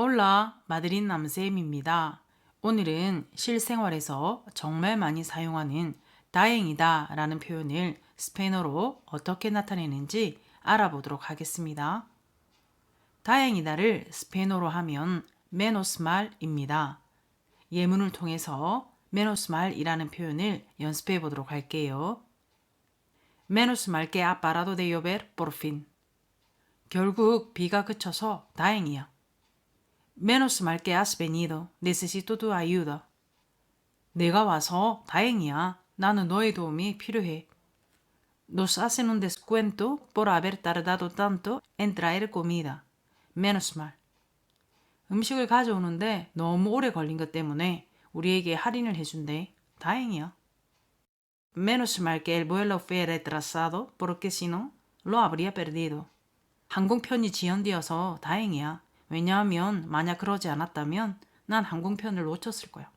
올라 마드린 남쌤입니다. 오늘은 실생활에서 정말 많이 사용하는 다행이다 라는 표현을 스페인어로 어떻게 나타내는지 알아보도록 하겠습니다. 다행이다를 스페인어로 하면 menos mal입니다. 예문을 통해서 menos mal이라는 표현을 연습해 보도록 할게요. menos mal que ha parado de llover por fin. 결국 비가 그쳐서 다행이야. Menos mal que has venido. Necesito tu ayuda. 내가 와서 다행이야. 나는 너의 도움이 필요해. Nos hacen un descuento por haber tardado tanto en traer comida. Menos mal. 음식을 가져오는데 너무 오래 걸린 것 때문에 우리에게 할인을 해준대. 다행이야. Menos mal que el vuelo fue retrasado porque si no, lo habría perdido. 항공편이 지연되어서 다행이야. 왜냐하면 만약 그러지 않았다면 난 항공편을 놓쳤을 거야.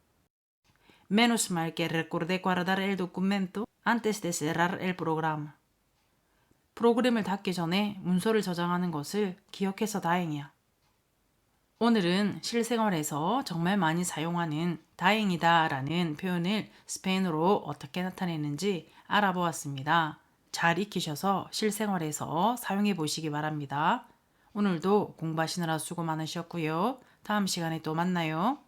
Menos mal que recordé guardar el documento antes de cerrar el programa. 프로그램을 닫기 전에 문서를 저장하는 것을 기억해서 다행이야. 오늘은 실생활에서 정말 많이 사용하는 다행이다 라는 표현을 스페인어로 어떻게 나타내는지 알아보았습니다. 잘 익히셔서 실생활에서 사용해 보시기 바랍니다. 오늘도 공부하시느라 수고 많으셨고요. 다음 시간에 또 만나요.